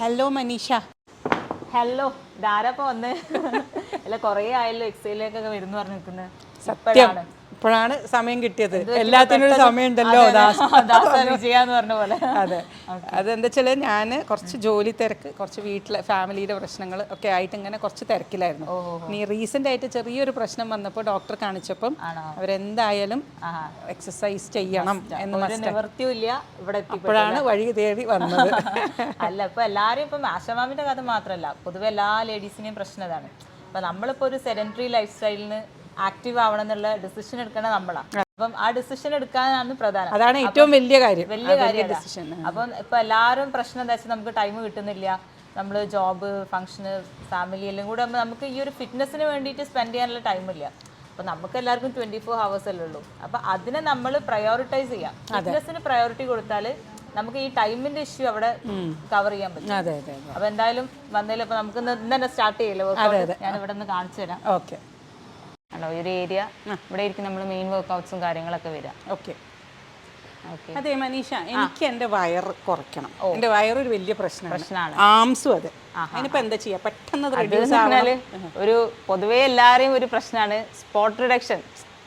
Hello Manisha hello ധാരപ്പ വന്ന്? അല്ല കുറേ ആയല്ലോ എക്സൈലിലേക്കൊക്കെ വരുന്നു പറഞ്ഞു നിൽക്കുന്നത് സത്യം ഇപ്പോഴാണ് സമയം കിട്ടിയത്. എല്ലാത്തിനും ഒരു സമയമുണ്ടല്ലോ ഉണ്ടല്ലോ പോലെ. അതെ. അതെന്താ വെച്ചാൽ ഞാൻ കുറച്ച് ജോലി തിരക്ക് കുറച്ച് വീട്ടിലെ ഫാമിലിയുടെ പ്രശ്നങ്ങൾ ഒക്കെ ആയിട്ട് ഇങ്ങനെ കുറച്ച് തിരക്കിലായിരുന്നു. നീ റീസെന്റ് ആയിട്ട് ചെറിയൊരു പ്രശ്നം വന്നപ്പോൾ ഡോക്ടർ കാണിച്ചപ്പം അവരെന്തായാലും എക്സസൈസ് ചെയ്യണം എന്ന് ഇവിടെ അപ്പോഴാണ് വഴി തേടി വന്നത്. അല്ല ഇപ്പൊ എല്ലാരും ഇപ്പം ആശമാമിന്റെ കഥ മാത്രമല്ല പൊതുവെ എല്ലാ ലേഡീസിനെയും പ്രശ്നം അപ്പൊ നമ്മളിപ്പോ ഒരു സെഡന്ററി ലൈഫ് സ്റ്റൈലിന് ആക്റ്റീവ് ആവണം എന്നുള്ള ഡിസിഷൻ എടുക്കണ നമ്മളാണ് അപ്പം ആ ഡിസിഷൻ എടുക്കാനാണ് പ്രധാനം. അതാണ് ഏറ്റവും വലിയ കാര്യം. വലിയ കാര്യം ഡിസിഷൻ അപ്പം ഇപ്പൊ എല്ലാവരും പ്രശ്നം എന്താ വെച്ചാൽ നമുക്ക് ടൈം കിട്ടുന്നില്ല. നമ്മൾ ജോബ് ഫംഗ്ഷന് ഫാമിലി എല്ലാം കൂടെ നമുക്ക് ഈ ഒരു ഫിറ്റ്നസ്സിന് വേണ്ടിയിട്ട് സ്പെൻഡ് ചെയ്യാനുള്ള ടൈമില്ല അപ്പൊ നമുക്ക് എല്ലാവർക്കും ട്വന്റി ഫോർ ഹവേഴ്സ് അല്ലേ ഉള്ളൂ. അപ്പൊ അതിനെ നമ്മൾ പ്രയോറിറ്റൈസ് ചെയ്യാം. ഫിറ്റ്നസ്സിന് പ്രയോറിറ്റി കൊടുത്താൽ നമുക്ക് ഈ ടൈമിന്റെ ഇഷ്യൂ അവിടെ കവർ ചെയ്യാൻ പറ്റും. അപ്പൊ എന്തായാലും വന്നതിൽ നമുക്ക് ഇന്ന് തന്നെ സ്റ്റാർട്ട് ചെയ്യല്ലോ ഞാൻ ഇവിടെ നിന്ന് കാണിച്ചു തരാം. ഓക്കെ. ഈ ഒരു ഏരിയ ഇവിടെ ആയിരിക്കും നമ്മൾ മെയിൻ വർക്ക്ഔട്ട്സും കാര്യങ്ങളൊക്കെ വരിക. ഓക്കെ. അതെ മനീഷ എനിക്ക് എന്റെ വയർ കുറയ്ക്കണം. എന്റെ വയർ ഒരു വലിയ പ്രശ്നമാണ്. പ്രശ്നമാണ്. ആംസും അതെ. അതിനിപ്പോ എന്താ ചെയ്യാ? പെട്ടെന്ന് റെഡ്യൂസ്. പറഞ്ഞാൽ ഒരു പൊതുവേ എല്ലാരെയും ഒരു പ്രശ്നമാണ്. സ്പോട്ട് റിഡക്ഷൻ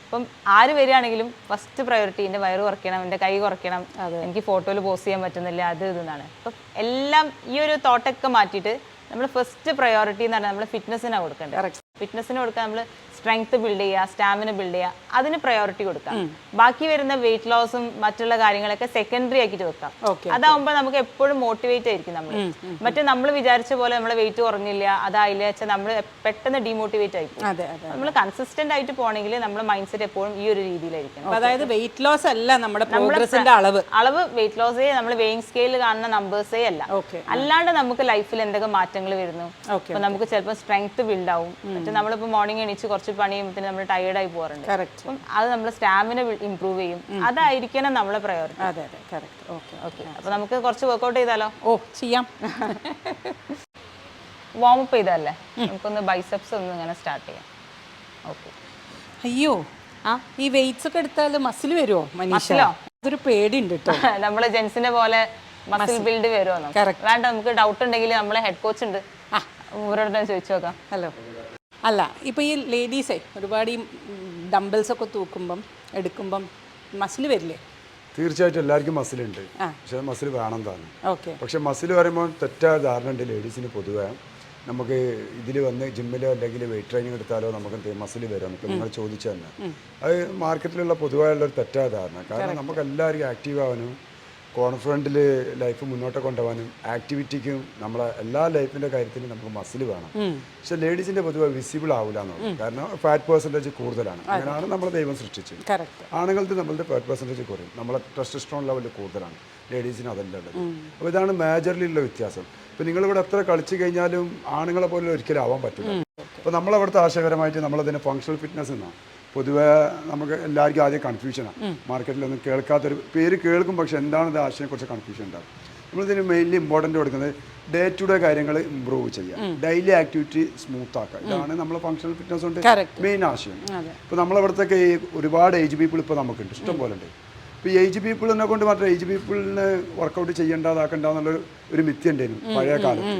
ഇപ്പം ആര് വരികയാണെങ്കിലും ഫസ്റ്റ് പ്രയോറിറ്റി എന്റെ വയറ് കുറയ്ക്കണം എന്റെ കൈ കുറയ്ക്കണം. എനിക്ക് ഫോട്ടോയിൽ പോസ്റ്റ് ചെയ്യാൻ പറ്റുന്നില്ല. അത് ഇതെന്നാണ് അപ്പം എല്ലാം ഈ ഒരു തോട്ടൊക്കെ മാറ്റിയിട്ട് നമ്മൾ ഫസ്റ്റ് പ്രയോറിറ്റി എന്ന് പറഞ്ഞാൽ നമ്മൾ ഫിറ്റ്നസ്സിനാണ് കൊടുക്കേണ്ടത്. ഫിറ്റ്നസ്സിന് കൊടുക്കാൻ നമ്മൾ സ്ട്രെങ്ത് ബിൽഡ് ചെയ്യുക സ്റ്റാമിന ബിൽഡ് ചെയ്യുക അതിന് പ്രയോറിറ്റി കൊടുക്കാം. ബാക്കി വരുന്ന വെയിറ്റ് ലോസും മറ്റുള്ള കാര്യങ്ങളൊക്കെ സെക്കൻഡറി ആക്കിയിട്ട് വെക്കാം അതാവുമ്പോൾ നമുക്ക് എപ്പോഴും മോട്ടിവേറ്റ് ആയിരിക്കും നമ്മൾ മറ്റേ നമ്മൾ വിചാരിച്ച പോലെ നമ്മളെ വെയിറ്റ് കുറഞ്ഞില്ല അതായില്ല വെച്ചാൽ നമ്മൾ പെട്ടെന്ന് ഡിമോട്ടിവേറ്റ് ആയിരിക്കും നമ്മൾ കൺസിസ്റ്റന്റ് ആയിട്ട് പോകണമെങ്കിൽ നമ്മുടെ മൈൻഡ് സെറ്റ് എപ്പോഴും ഈ ഒരു രീതിയിലായിരിക്കും അതായത് വെയിറ്റ് ലോസ് അല്ല നമ്മുടെ പ്രോഗ്രസിന്റെ അളവ്. അളവ് വെയിറ്റ് ലോസേ നമ്മൾ വെയിങ് സ്കെയിൽ കാണുന്ന നമ്പേഴ്സേ അല്ല. അല്ലാണ്ട് നമുക്ക് ലൈഫിൽ എന്തൊക്കെ മാറ്റങ്ങൾ വരുന്നു? നമുക്ക് ചിലപ്പോൾ സ്ട്രെങ്ത് ബിൽഡ് ആവും. മറ്റേ നമ്മളിപ്പോൾ മോർണിംഗ് എണീച്ച് കുറച്ച് പണി ചെയ്യുമ്പോൾ നമ്മൾ ടയേർഡായി പോകാറുണ്ട്. അപ്പം അത് നമ്മൾ സ്റ്റാമിന ഇമ്പ്രൂവ് ചെയ്യും. അതായിരിക്കണം നമ്മളെ പ്രയോറിറ്റി അതെ അതെ. കറക്റ്റ് ഓക്കെ ഓക്കെ അപ്പൊ നമുക്ക് കുറച്ച് വർക്ക്ഔട്ട് ചെയ്താലോ? ഓ ചെയ്യാം. വാം അപ്പ് ചെയ്തല്ലേ നമുക്കൊന്ന് ബൈസെപ്സ് ഒന്ന് ഇങ്ങനെ സ്റ്റാർട്ട് ചെയ്യാം. ഓക്കെ അയ്യോ ആ ഈ വെയിറ്റ്സ് ഒക്കെ എടുത്താൽ മസിൽ വരുമോ മനുഷ്യലോ? അതൊരു പേടിയുണ്ട് കേട്ടോ നമ്മളെ ജെൻസിനെ പോലെ മസിൽ ബിൽഡ് വരുമോ. വേണ്ട നമുക്ക്? ഡൗട്ട് ഉണ്ടെങ്കിൽ നമ്മളെ ഹെഡ് കോച്ച് ഉണ്ട്. ആ. ഓരോരുത്തരും ചോദിച്ചു നോക്കാം. ഹലോ അല്ല ഇപ്പോൾ ഈ ലേഡീസേ ഒരുപാട് ഈ ഡംബിൾസ് ഒക്കെ തൂക്കുമ്പം എടുക്കുമ്പം മസിൽ വരില്ലേ? തീർച്ചയായിട്ടും എല്ലാവർക്കും മസിലുണ്ട്. പക്ഷെ മസിൽ വേണം താനും. ഓക്കെ. പക്ഷെ മസിൽ പറയുമ്പോൾ തെറ്റായ ധാരണ ഉണ്ട് ലേഡീസിന് പൊതുവേ. നമുക്ക് ഇതിൽ വന്ന് ജിമ്മിലോ അല്ലെങ്കിൽ വെയിറ്റ് ട്രെയിനിങ് എടുത്താലോ നമുക്ക് മസിൽ വരാം. നമുക്ക് നിങ്ങൾ ചോദിച്ചു തന്നെ അത് മാർക്കറ്റിലുള്ള പൊതുവായുള്ള ഒരു തെറ്റായ ധാരണ. കാരണം നമുക്ക് എല്ലാവർക്കും ആക്റ്റീവ് ആവാനും കോൺഫിഡന്റിൽ ലൈഫ് മുന്നോട്ട് കൊണ്ടുപോകാനും ആക്ടിവിറ്റിക്കും നമ്മളെ എല്ലാ ലൈഫിന്റെ കാര്യത്തിലും നമുക്ക് മസിൽ വേണം. പക്ഷെ ലേഡീസിന്റെ പൊതുവെ വിസിബിൾ ആവില്ല എന്നുള്ളത് കാരണം ഫാറ്റ് പെർസെന്റേജ് കൂടുതലാണ്. അങ്ങനെയാണ് നമ്മൾ ദൈവം സൃഷ്ടിച്ചത്. ആണുങ്ങൾക്ക് നമ്മളുടെ ഫാറ്റ് പെർസെന്റേജ് കുറയും. നമ്മളെ ടെസ്റ്റസ്ട്രോൺ ലെവൽ കൂടുതലാണ്. ലേഡീസിന് അതല്ല ഉള്ളത്. അപ്പോൾ ഇതാണ് മേജർലി ഉള്ള വ്യത്യാസം. ഇപ്പോൾ നിങ്ങളിവിടെ എത്ര കളിച്ചു കഴിഞ്ഞാലും ആണുങ്ങളെ പോലെ ഒരിക്കലും ആവാൻ പറ്റില്ല. അപ്പോൾ നമ്മളവിടുത്തെ ആശയപരമായിട്ട് നമ്മളതിന് ഫങ്ഷണൽ ഫിറ്റ്നസ് എന്നാണ്. പൊതുവേ നമുക്ക് എല്ലാവർക്കും ആദ്യം കൺഫ്യൂഷനാണ് മാർക്കറ്റിലൊന്നും കേൾക്കാത്തൊരു പേര് കേൾക്കും പക്ഷെ എന്താണ് ഇത് ആശയത്തെക്കുറിച്ച് കൺഫ്യൂഷൻ ഉണ്ടാവും. നമ്മളിതിന് മെയിൻലി ഇമ്പോർട്ടന്റ് കൊടുക്കുന്നത് ഡേ ടു ഡേ കാര്യങ്ങൾ ഇമ്പ്രൂവ് ചെയ്യുക ഡെയിലി ആക്ടിവിറ്റി സ്മൂത്ത് ആക്കുക. ഇതാണ് നമ്മൾ ഫങ്ഷണൽ ഫിറ്റ്നസ് കൊണ്ട് മെയിൻ ആശയം. ഇപ്പോൾ നമ്മളവിടത്തൊക്കെ ഈ ഒരുപാട് ഏജ് പീപ്പിൾ ഇപ്പോൾ നമുക്കുണ്ട്. ഇഷ്ടം പോലെ ഉണ്ട് ഇപ്പോൾ ഏജ് പീപ്പിളിനെ കൊണ്ട് മാത്രം ഏജ് പീപ്പിളിന് വർക്കൗട്ട് ചെയ്യേണ്ടതാക്കണ്ട എന്നുള്ള ഒരു മിഥ്യ ഉണ്ടായിരുന്നു പഴയ കാലത്ത്.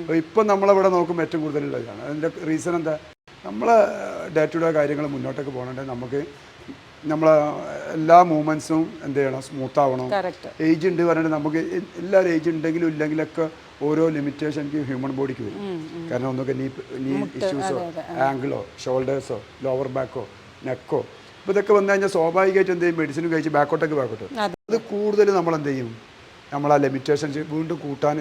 അപ്പോൾ ഇപ്പം നമ്മളിവിടെ നോക്കുമ്പോൾ ഏറ്റവും കൂടുതലുള്ളതാണ്. അതിന്റെ റീസൺ എന്താ? നമ്മളെ ഡേ ടു ഡേ കാര്യങ്ങൾ മുന്നോട്ടേക്ക് പോകണമെങ്കിൽ നമുക്ക് നമ്മളെ എല്ലാ മൂവ്മെന്റ്സും എന്ത് ചെയ്യണം സ്മൂത്ത് ആവണം. ഏജ് ഉണ്ട് പറഞ്ഞിട്ട് നമുക്ക് എല്ലാവരും ഏജ് ഉണ്ടെങ്കിലും ഇല്ലെങ്കിലൊക്കെ ഓരോ ലിമിറ്റേഷൻ ഹ്യൂമൻ ബോഡിക്ക് വരും. കാരണം ഒന്നൊക്കെ നീ നീ ഇഷ്യൂസോ ആംഗിളോ ഷോൾഡേഴ്സോ ലോവർ ബാക്കോ നെക്കോ അപ്പോൾ ഇതൊക്കെ വന്നു കഴിഞ്ഞാൽ സ്വാഭാവികമായിട്ട് എന്ത് ചെയ്യും? മെഡിസിൻ കഴിച്ച് ബാക്കോട്ടേക്ക് ബാക്കോട്ട് അത്. കൂടുതൽ നമ്മൾ എന്ത് ചെയ്യും? നമ്മൾ ആ ലിമിറ്റേഷൻസ് വീണ്ടും കൂട്ടാൻ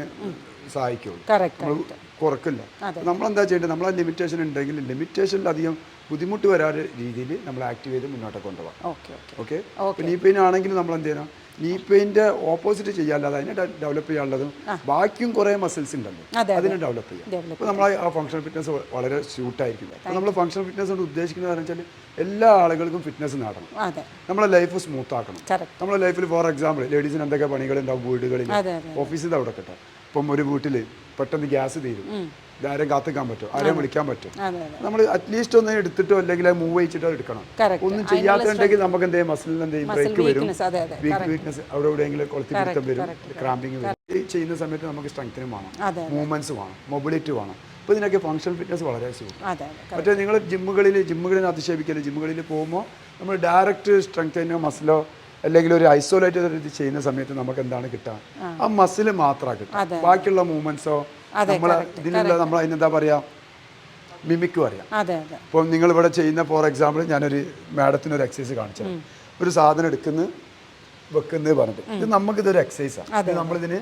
സഹായിക്കുള്ളൂ നമ്മൾ കുറക്കില്ല. നമ്മളെന്താ ചെയ്യേണ്ടത്? നമ്മളെ ലിമിറ്റേഷൻ ഉണ്ടെങ്കിൽ ലിമിറ്റേഷനിലധികം ബുദ്ധിമുട്ട് വരാത്ത രീതിയിൽ നമ്മൾ ആക്റ്റീവ് ചെയ്ത് മുന്നോട്ട് കൊണ്ടുപോകാം ഓക്കെ ഓക്കെ. ഓക്കെ? നീ പെയിൻ ആണെങ്കിൽ നമ്മൾ എന്ത് ചെയ്യണം? നീ പെയിന്റെ ഓപ്പോസിറ്റ് ചെയ്യാല്ലാതെ അതിനെ ഡെവലപ്പ് ചെയ്യാനുള്ളതും ബാക്കിയും കുറേ മസിൽസ് ഉണ്ടല്ലോ. അതിനെ ഡെവലപ്പ് ചെയ്യാം. അപ്പോൾ നമ്മൾ ആ ഫങ്ഷണൽ ഫിറ്റ്നസ് വളരെ സ്യൂട്ടായിരിക്കും അപ്പോൾ നമ്മൾ ഫങ്ഷണൽ ഫിറ്റ്നസ് കൊണ്ട് ഉദ്ദേശിക്കുന്നത് വെച്ചാൽ എല്ലാ ആളുകൾക്കും ഫിറ്റ്നസ് നേടണം. നമ്മളെ ലൈഫ് സ്മൂത്ത് ആക്കണം. നമ്മളെ ലൈഫിൽ ഫോർ എക്സാമ്പിൾ ലേഡീസിന് എന്തൊക്കെ പണികളുണ്ടാവും വീടുകളിൽ. ഓഫീസിൽ അവിടെ കിട്ടാം. ഇപ്പം ഒരു വീട്ടിൽ പെട്ടെന്ന് ഗ്യാസ് തീരും. ഇതാരെയും കാത്തിക്കാൻ പറ്റും ആരെയും വിളിക്കാൻ പറ്റും. നമ്മൾ അറ്റ്ലീസ്റ്റ് ഒന്ന് എടുത്തിട്ടോ അല്ലെങ്കിൽ മൂവ് വെച്ചിട്ടോ എടുക്കണം. ഒന്നും ചെയ്യാത്തുണ്ടെങ്കിൽ നമുക്ക് എന്തെങ്കിലും മസിലിന് എന്തെങ്കിലും ബ്രേക്ക് വരും. വീക്ക് വീക്ക്നെസ് അവിടെ എവിടെയെങ്കിലും കൊളുത്തി പിടുത്തം വരും. ക്രാമ്പിങ് വരും. ചെയ്യുന്ന സമയത്ത് നമുക്ക് സ്ട്രെങ്ത്തിനും വേണം. മൂവ്മെന്റ്സ് വേണം. മൊബിലിറ്റി വേണം. അപ്പോൾ ഇതിനൊക്കെ ഫങ്ഷൻ ഫിറ്റ്നസ് വളരെ സുഖം മറ്റേ നിങ്ങൾ ജിമ്മുകളിൽ ജിമ്മുകളിൽ അധിക്ഷേപിക്കുന്ന ജിമ്മുകളിൽ പോകുമ്പോൾ നമ്മൾ ഡയറക്റ്റ് സ്ട്രെങ്തനോ മസിലോ അല്ലെങ്കിൽ ഒരു ഐസോലേറ്റഡ് ചെയ്യുന്ന സമയത്ത് നമുക്ക് എന്താണ് കിട്ടുക? ആ. മസിൽ മാത്രമാണ് കിട്ടുക. ബാക്കിയുള്ള മൂവ്മെന്റ്സോ നമ്മൾ ഇതിലുള്ള നമ്മൾ അതിനെന്താ പറയുക മിമിക്കും അറിയാം. ഇപ്പോൾ നിങ്ങൾ ഇവിടെ ചെയ്യുന്ന ഫോർ എക്സാമ്പിൾ ഞാനൊരു മാഡത്തിന് ഒരു എക്സസൈസ് കാണിച്ചത് ഒരു സാധനം എടുക്കുന്നു വെക്കുന്നത് പറഞ്ഞിട്ട്. ഇത് നമുക്കിതൊരു എക്സസൈസാണ് ഇത് നമ്മളിതിന്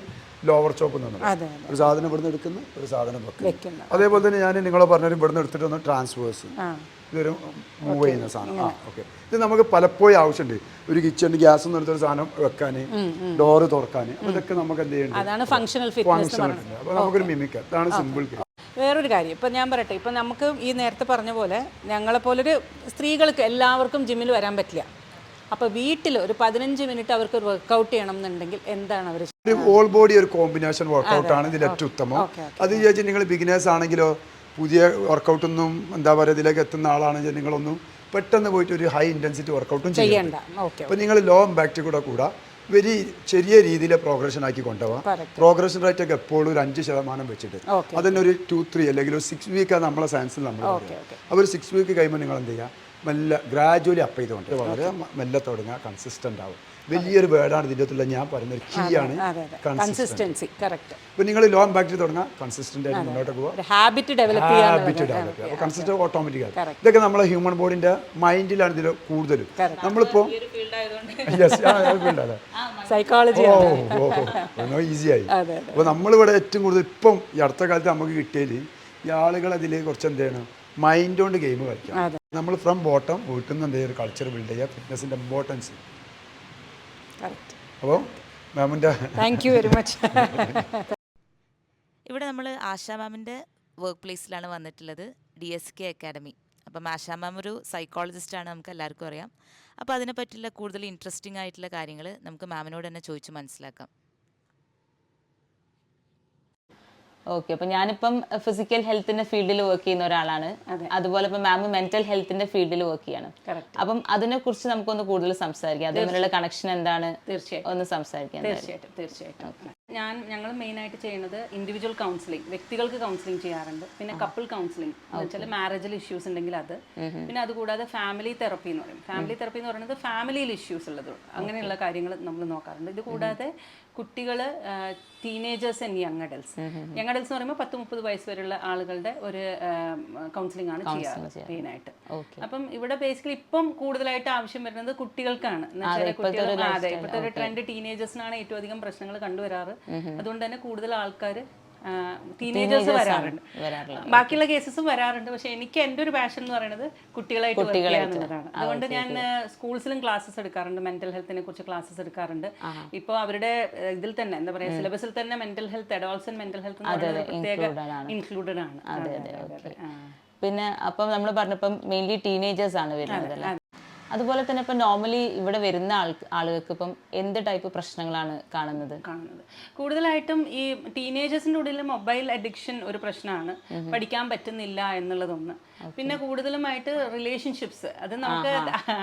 ലോവർ ചോപ്പ് എന്ന് പറയുന്നത് ഒരു സാധനം ഇവിടുന്ന് എടുക്കുന്നു ഒരു സാധനം വെക്കുന്നു. അതേപോലെ തന്നെ ഞാൻ നിങ്ങളെ പറഞ്ഞൊരു ഇവിടുന്ന് എടുത്തിട്ട് ഒന്ന് ട്രാൻസ്ഫേഴ്സ് ഇതൊരു മൂവ് ചെയ്യുന്ന സാധനം. ആ ഓക്കെ ഇത് നമുക്ക് പലപ്പോഴും ആവശ്യമുണ്ട്. ഒരു കിച്ചൺ ഗ്യാസ് എന്ന് എടുത്തൊരു സാധനം വെക്കാൻ ഡോറ് തുറക്കാൻ അപ്പോൾ ഇതൊക്കെ നമുക്ക് എന്ത് ചെയ്യേണ്ടത് ഫങ്ഷൻ ഉണ്ട് അപ്പോൾ നമുക്കൊരു മിമിക്കാം അതാണ് സിമ്പിൾ വേറൊരു കാര്യം. ഇപ്പം ഞാൻ പറയട്ടെ. ഇപ്പം നമുക്ക് ഈ നേരത്തെ പറഞ്ഞ പോലെ ഞങ്ങളെപ്പോലൊരു സ്ത്രീകൾക്ക് എല്ലാവർക്കും ജിമ്മിൽ വരാൻ പറ്റില്ല. അപ്പോൾ വീട്ടിൽ ഒരു പതിനഞ്ച് മിനിറ്റ് അവർക്ക് ഒരു വർക്കൗട്ട് ചെയ്യണം എന്നുണ്ടെങ്കിൽ എന്താണ് അവർ ഓൾ ബോഡി ഒരു കോമ്പിനേഷൻ വർക്കൗട്ട് ആണ് ഇതിൽ ഏറ്റവും ഉത്തമം. അത് ചോദിച്ചാൽ നിങ്ങൾ ബിഗിനേഴ്സ് ആണെങ്കിലോ പുതിയ വർക്കൗട്ടൊന്നും എന്താ പറയുക ഇതിലേക്ക് എത്തുന്ന ആളാണെങ്കിൽ നിങ്ങളൊന്നും പെട്ടെന്ന് പോയിട്ട് ഒരു ഹൈ ഇന്റൻസിറ്റി വർക്കൗട്ടും ചെയ്യണ്ട. അപ്പോൾ നിങ്ങൾ ലോ ഇമ്പാക്റ്റ് കൂടെ കൂടാ. വെരി ചെറിയ രീതിയിലെ പ്രോഗ്രഷൻ ആക്കി കൊണ്ടുപോകാം പ്രോഗ്രഷൻ റേറ്റ് ഒക്കെ എപ്പോഴും ഒരു അഞ്ച് ശതമാനം വെച്ചിട്ട്. അതന്നെ അതിന് ഒരു ടു ത്രീ അല്ലെങ്കിൽ ഒരു സിക്സ് വീക്കാണ് നമ്മളെ സയൻസിൽ നമ്മൾ. അപ്പോൾ ഒരു സിക്സ് വീക്ക് കഴിയുമ്പോൾ നിങ്ങൾ എന്ത് ചെയ്യുക മെല്ലെ ഗ്രാജുവലി അപ്പ് ചെയ്തുകൊണ്ട് വളരെ മെല്ലെ തുടങ്ങുക കൺസിസ്റ്റന്റ് ആവും വലിയൊരു വേർഡാണ് ഇതിന്റെ അകത്തുള്ള ഞാൻ പറയുന്ന ഒരു കീ ആണ് കൺസിസ്റ്റൻസി കറക്റ്റ് ഇപ്പോൾ നിങ്ങൾ ലോ ഇമ്പാക്റ്റിൽ തുടങ്ങാം. കൺസിസ്റ്റന്റ് ആയിട്ട് മുന്നോട്ട് പോവുക ഒരു ഹാബിറ്റ് ഡെവലപ്പ് ചെയ്യാൻ ഹാബിറ്റ് ഡെവലപ്പ് ചെയ്യുക അപ്പോൾ കൺസിസ്റ്റന്റ് ഓട്ടോമാറ്റിക് ആണ് ഇതൊക്കെ നമ്മളെ ഹ്യൂമൻ ബോഡിന്റെ മൈൻഡിലാണ് ഇതിൽ കൂടുതലും. നമ്മളിപ്പോൾ യെസ് അതെ സൈക്കോളജി ഓ ഓ ഓ ഈസി ആയി. അപ്പോൾ നമ്മളിവിടെ ഏറ്റവും കൂടുതൽ ഇപ്പം ഈ അടുത്ത കാലത്ത് നമുക്ക് കിട്ടിയതിൽ ഈ ആളുകൾ അതിൽ കുറച്ച് എന്താണ് മൈൻഡ് കൊണ്ട് ഗെയിം കളിക്കാം. നമ്മൾ ഫ്രം ബോട്ടം വീട്ടിൽ നിന്ന് എന്തെങ്കിലും ഒരു കൾച്ചർ ബിൽഡ് ചെയ്യുക ഫിറ്റ്നസിന്റെ ഇമ്പോർട്ടൻസ് അപ്പോൾ മാമിന്റെ താങ്ക് യു വെരി മച്ച് ഇവിടെ നമ്മൾ ആശാ മാമിന്റെ വർക്ക് പ്ലേസിലാണ് വന്നിട്ടുള്ളത് ഡി എസ് കെ അക്കാഡമി അപ്പം ആശാ മാം ഒരു സൈക്കോളജിസ്റ്റാണ് നമുക്ക് എല്ലാവർക്കും അറിയാം. അപ്പോൾ അതിനെ പറ്റിയുള്ള കൂടുതൽ ഇൻട്രസ്റ്റിംഗ് ആയിട്ടുള്ള കാര്യങ്ങൾ നമുക്ക് മാമിനോട് തന്നെ ചോദിച്ച് മനസ്സിലാക്കാം. ഓക്കെ അപ്പൊ ഞാനിപ്പം ഫിസിക്കൽ ഹെൽത്തിന്റെ ഫീൽഡിൽ വർക്ക് ചെയ്യുന്ന ഒരാളാണ്. അതുപോലെ ഇപ്പൊ മാം മെന്റൽ ഹെൽത്തിന്റെ ഫീൽഡിൽ വർക്ക് ചെയ്യാണ്. അപ്പം അതിനെ കുറിച്ച് നമുക്കൊന്ന് കൂടുതൽ സംസാരിക്കാം. അതിനുള്ള കണക്ഷൻ എന്താണ്? തീർച്ചയായിട്ടും. ഒന്ന് സംസാരിക്കാം തീർച്ചയായിട്ടും തീർച്ചയായിട്ടും. ഞാൻ ഞങ്ങൾ മെയിനായിട്ട് ചെയ്യുന്നത് ഇൻഡിവിജ്വൽ കൗൺസിലിംഗ് വ്യക്തികൾക്ക് കൗൺസിലിംഗ് ചെയ്യാറുണ്ട്. പിന്നെ കപ്പിൾ കൗൺസിലിംഗ് എന്ന് വെച്ചാൽ മാരേജിൽ ഇഷ്യൂസ് ഉണ്ടെങ്കിൽ അത്. പിന്നെ അതുകൂടാതെ ഫാമിലി തെറപ്പി എന്ന് പറയും. ഫാമിലി തെറപ്പി എന്ന് പറയുന്നത് ഫാമിലിയിൽ ഇഷ്യൂസ് ഉള്ളത്. അങ്ങനെയുള്ള കാര്യങ്ങൾ നമ്മൾ നോക്കാറുണ്ട്. ഇത് കൂടാതെ കുട്ടികൾ teenagers and young adults young adults എന്ന് പറയുമ്പോൾ പത്ത് മുപ്പത് വയസ്സ് വരെയുള്ള ആളുകളുടെ ഒരു കൗൺസിലിംഗ് ആണ് ചെയ്യാറ് മെയിനായിട്ട് അപ്പം ഇവിടെ ബേസിക്കലി ഇപ്പം കൂടുതലായിട്ട് ആവശ്യം വരുന്നത് കുട്ടികൾക്കാണ്. എന്ന് വെച്ചാൽ കുട്ടികൾ അതെ ഇപ്പോഴത്തെ ഒരു ട്രെൻഡ് ടീനേജേഴ്സിനാണ് ഏറ്റവും അധികം പ്രശ്നങ്ങൾ കണ്ടുവരാറ്. അതുകൊണ്ട് തന്നെ കൂടുതൽ ആൾക്കാർ ടീനേജേഴ്സ് വരാറുണ്ട്. ബാക്കിയുള്ള കേസസും വരാറുണ്ട്. പക്ഷെ എനിക്ക് എന്റെ ഒരു പാഷൻ എന്ന് പറയുന്നത് കുട്ടികളായിട്ട് work ചെയ്യുക എന്നുള്ളതാണ് അതുകൊണ്ട് ഞാൻ സ്കൂൾസിലും ക്ലാസ്സസ് എടുക്കാറുണ്ട്. മെന്റൽ ഹെൽത്തിനെ കുറിച്ച് ക്ലാസ്സസ് എടുക്കാറുണ്ട്. ഇപ്പോൾ അവരുടെ ഇതിൽ തന്നെ എന്താ പറയാ സിലബസിൽ തന്നെ mental health adolescent mental health പ്രത്യേക ഇൻക്ലൂഡഡ് ആണ്. അതെ അതെ അതെ പിന്നെ അപ്പം നമ്മൾ പറഞ്ഞപ്പം മെയിൻലി ടീനേജേഴ്സ് ആണ് വരുന്നത് അതുപോലെ തന്നെ ഇപ്പം നോർമലി ഇവിടെ വരുന്ന ആൾ ആളുകൾക്ക് ഇപ്പം എന്ത് ടൈപ്പ് പ്രശ്നങ്ങളാണ് കാണുന്നത്? കാണുന്നത്. കൂടുതലായിട്ടും ഈ ടീനേജേഴ്സിന്റെ ഉള്ളിൽ മൊബൈൽ അഡിക്ഷൻ ഒരു പ്രശ്നമാണ്. പഠിക്കാൻ പറ്റുന്നില്ല എന്നുള്ളതൊന്ന്. പിന്നെ കൂടുതലുമായിട്ട് റിലേഷൻഷിപ്സ് അത് നമുക്ക്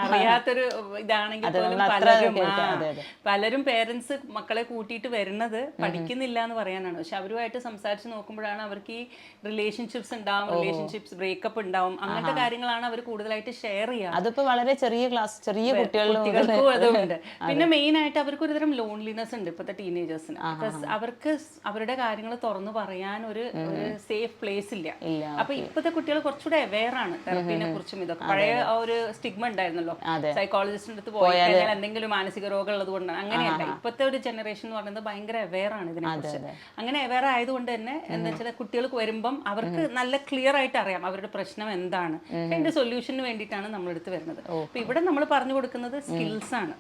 അറിയാത്തൊരു ഇതാണെങ്കിൽ പോലും പലരും പലരും പേരൻസ് മക്കളെ കൂട്ടിയിട്ട് വരുന്നത് പഠിക്കുന്നില്ല എന്ന് പറയാനാണ്. പക്ഷെ അവരുമായിട്ട് സംസാരിച്ച് നോക്കുമ്പോഴാണ് അവർക്ക് ഈ റിലേഷൻഷിപ്സ് ഉണ്ടാവും റിലേഷൻഷിപ്സ് ബ്രേക്കപ്പ് ഉണ്ടാവും. അങ്ങനത്തെ കാര്യങ്ങളാണ് അവർ കൂടുതലായിട്ട് ഷെയർ ചെയ്യുക. അതിപ്പോ വളരെ ചെറിയ ക്ലാസ് ചെറിയ കുട്ടികൾക്കും അതുണ്ട് പിന്നെ മെയിൻ ആയിട്ട് അവർക്ക് ഒരുതരം ലോൺലിനെസ് ഉണ്ട് ഇപ്പോഴത്തെ ടീനേജേഴ്സിന് അവർക്ക് അവരുടെ കാര്യങ്ങൾ തുറന്നു പറയാൻ ഒരു ഒരു സേഫ് പ്ലേസ് ഇല്ല. അപ്പൊ ഇപ്പോഴത്തെ കുട്ടികൾ കുറച്ചുകൂടെ അവെയർ ആണ് തെറപ്പിനെ കുറിച്ചും ഇതൊക്കെ. പഴയ ആ ഒരു സ്റ്റിഗ്മ ഉണ്ടായിരുന്നല്ലോ. സൈക്കോളജിസ്റ്റിന്റെ അടുത്ത് പോയാൽ എന്തെങ്കിലും മാനസിക രോഗം ഉള്ളത് കൊണ്ടാണ്. അങ്ങനെയല്ല ഇപ്പോഴത്തെ ഒരു ജനറേഷൻ എന്ന് പറയുന്നത് ഭയങ്കര അവെയർ ആണ് ഇതിനെ കുറിച്ച്. അങ്ങനെ അവെയർ ആയതുകൊണ്ട് തന്നെ എന്താ വെച്ചാൽ കുട്ടികൾക്ക് വരുമ്പം അവർക്ക് നല്ല ക്ലിയർ ആയിട്ട് അറിയാം അവരുടെ പ്രശ്നം എന്താണ്. അതിന്റെ സൊല്യൂഷന് വേണ്ടിയിട്ടാണ് നമ്മളെടുത്ത് വരുന്നത്. അപ്പൊ ഇവിടെ നമ്മൾ പറഞ്ഞു കൊടുക്കുന്നത് സ്കിൽസ് ആണ്.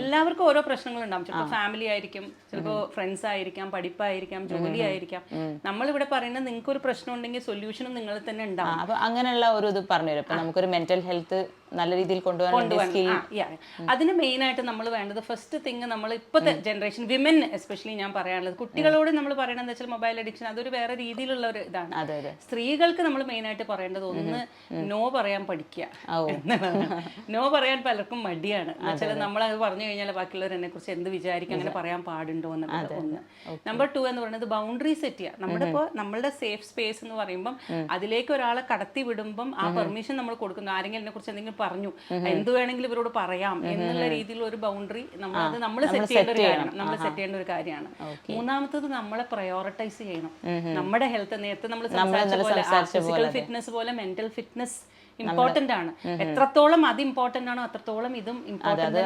എല്ലാവർക്കും ഓരോ പ്രശ്നങ്ങൾ ഉണ്ടാവും ചിലപ്പോൾ ഫാമിലി ആയിരിക്കും ചിലപ്പോൾ ഫ്രണ്ട്സ് ആയിരിക്കാം പഠിപ്പായിരിക്കാം ജോലി ആയിരിക്കാം. നമ്മൾ ഇവിടെ പറയുന്നത് നിങ്ങൾക്ക് ഒരു പ്രശ്നം ഉണ്ടെങ്കിൽ സൊല്യൂഷനും നിങ്ങൾ തന്നെ ഉണ്ടാവും. അങ്ങനെയുള്ള ഒരു ഇത് പറഞ്ഞുതരും. ഇപ്പൊ നമുക്കൊരു മെന്റൽ ഹെൽത്ത് നല്ല രീതിയിൽ കൊണ്ടുപോകാൻ. അതിന് മെയിൻ ആയിട്ട് നമ്മൾ വേണ്ടത് ഫസ്റ്റ് തിങ് നമ്മൾ ഇപ്പോഴത്തെ ജനറേഷൻ വിമൻ എസ്പെഷ്യലി ഞാൻ പറയാനുള്ളത്. കുട്ടികളോട് നമ്മൾ പറയണതെന്ന് വെച്ചാൽ മൊബൈൽ അഡിക്ഷൻ അതൊരു വേറെ രീതിയിലുള്ള ഒരു ഇതാണ്. സ്ത്രീകൾക്ക് നമ്മൾ മെയിൻ ആയിട്ട് പറയേണ്ടത് ഒന്ന് നോ പറയാൻ പഠിക്കുക നോ പറയാൻ പലർക്കും മടിയാണ്. എന്നുവെച്ചാൽ നമ്മൾ അത് പറഞ്ഞു കഴിഞ്ഞാൽ ബാക്കിയുള്ളവർ എന്നെ കുറിച്ച് എന്ത് വിചാരിക്കും അങ്ങനെ പറയാൻ പാടുണ്ടോ എന്നുള്ളത് ഒന്ന്. നമ്പർ ടു എന്ന് പറയുന്നത് ബൗണ്ടറി സെറ്റ് ചെയ്യുക. നമ്മുടെ ഇപ്പോൾ നമ്മളുടെ സേഫ് സ്പേസ് എന്ന് പറയുമ്പം അതിലേക്ക് ഒരാളെ കടത്തി വിടുമ്പം ആ പെർമിഷൻ നമ്മൾ കൊടുക്കുന്നു. ആരെങ്കിലും എന്നെ കുറിച്ച് എന്തെങ്കിലും പറഞ്ഞു. എന്ത് വേണമെങ്കിലും ഇവരോട് പറയാം എന്നുള്ള രീതിയിലുള്ള ഒരു ബൗണ്ടറി നമ്മൾ അത് നമ്മൾ സെറ്റ് ചെയ്യേണ്ട ഒരു കാര്യമാണ് നമ്മൾ സെറ്റ് ചെയ്യേണ്ട ഒരു കാര്യമാണ്. മൂന്നാമത്തത് നമ്മളെ പ്രയോറിറ്റൈസ് ചെയ്യണം. നമ്മുടെ ഹെൽത്ത് നേരത്തെ നമ്മൾ സംസാരിച്ച പോലെ ഫിസിക്കൽ ഫിറ്റ്നസ് പോലെ മെന്റൽ ഫിറ്റ്നസ് ഇമ്പോർട്ടന്റ് ആണ്. എത്രത്തോളം അത് ഇമ്പോർട്ടന്റ് ആണോ അത്രത്തോളം ഇതും ഇമ്പോർട്ടന്റ്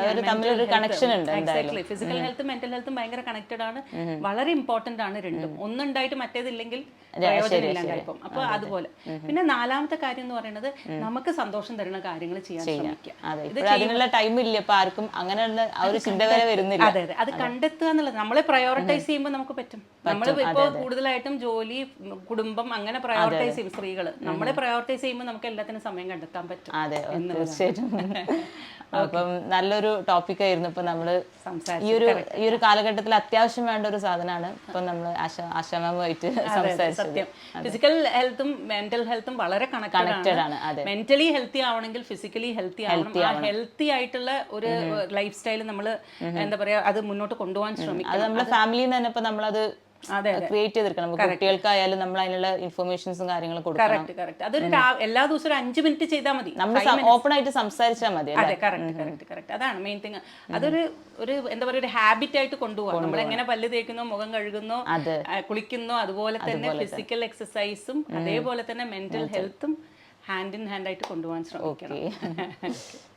ഫിസിക്കൽ ഹെൽത്തും മെന്റൽ ഹെൽത്തും ഭയങ്കര കണക്റ്റഡ് ആണ്. വളരെ ഇമ്പോർട്ടന്റ് ആണ് രണ്ടും. ഒന്നുണ്ടായിട്ട് മറ്റേതില്ലെങ്കിൽ ഇല്ലെങ്കിൽ ഇല്ലാണ്ടായിപ്പം അപ്പൊ അതുപോലെ. പിന്നെ നാലാമത്തെ കാര്യം എന്ന് പറയുന്നത് നമുക്ക് സന്തോഷം തരുന്ന കാര്യങ്ങൾ ചെയ്യാൻ ശ്രമിക്കുക. ടൈമില്ല ഇപ്പൊ ആർക്കും അങ്ങനെയുള്ള ആ ഒരു ചിന്ത വരെ വരുന്നില്ല. അതെ അതെ. അത് കണ്ടെത്തുക എന്നുള്ളത് നമ്മളെ പ്രയോറിറ്റൈസ് ചെയ്യുമ്പോൾ നമുക്ക് പറ്റും. നമ്മൾ ഇപ്പോൾ കൂടുതലായിട്ടും ജോലി കുടുംബം അങ്ങനെ പ്രയോറിറ്റൈസ് ചെയ്യും സ്ത്രീകൾ നമ്മളെ പ്രയോറിറ്റൈസ് ചെയ്യുമ്പോൾ നമുക്ക് എല്ലാത്തിനും സമയം കണ്ടെത്താൻ പറ്റും അതെ തീർച്ചയായിട്ടും. അപ്പം നല്ലൊരു ടോപ്പിക് ആയിരുന്നു. ഇപ്പൊ നമ്മൾ സംസാരിച്ചു. ഈ ഒരു ഈ ഒരു കാലഘട്ടത്തിൽ അത്യാവശ്യം വേണ്ട ഒരു സാധനമാണ്. ഇപ്പൊ നമ്മൾ ആശ ആശാമായിട്ട് സംസാരിച്ചത്. സത്യം. ഫിസിക്കൽ ഹെൽത്തും മെന്റൽ ഹെൽത്തും വളരെ കണക്റ്റഡ് ആണ്, മെന്റലി ഹെൽത്തി ആവണമെങ്കിൽ ഫിസിക്കലി ഹെൽത്തി ആവണം. ആ ഹെൽത്തി ആയിട്ടുള്ള ഒരു ലൈഫ് സ്റ്റൈൽ നമ്മൾ എന്താ പറയാ അത് മുന്നോട്ട് കൊണ്ടുപോകാൻ ശ്രമിക്കും അത് നമ്മുടെ ഫാമിലിയിൽ നിന്ന് തന്നെ ഇപ്പൊ നമ്മളത് അതെ ക്രിയേറ്റ് ചെയ്തെടുക്കണം. കുട്ടികൾക്കായാലും നമ്മൾ അതിനുള്ള ഇൻഫർമേഷൻസും കാര്യങ്ങളും കൊടുക്കണം. അതൊരു എല്ലാ ദിവസവും ഒരു അഞ്ച് മിനിറ്റ് ചെയ്താൽ മതി. നമ്മൾ ഓപ്പൺ ആയിട്ട് സംസാരിച്ചാൽ മതി അതെ കറക്റ്റ് കറക്റ്റ് കറക്റ്റ് അതാണ് മെയിൻ തിങ് അതൊരു ഒരു എന്താ പറയുക ഒരു ഹാബിറ്റ് ആയിട്ട് കൊണ്ടുപോകാം നമ്മൾ എങ്ങനെ പല്ല് തേക്കുന്നോ മുഖം കഴുകുന്നോ. കുളിക്കുന്നോ അതുപോലെ തന്നെ ഫിസിക്കൽ എക്സസൈസും അതേപോലെ തന്നെ മെന്റൽ ഹെൽത്തും ഹാൻഡ് ഇൻ ഹാൻഡ് ആയിട്ട് കൊണ്ടുപോകാൻ ശ്രമിക്കണം.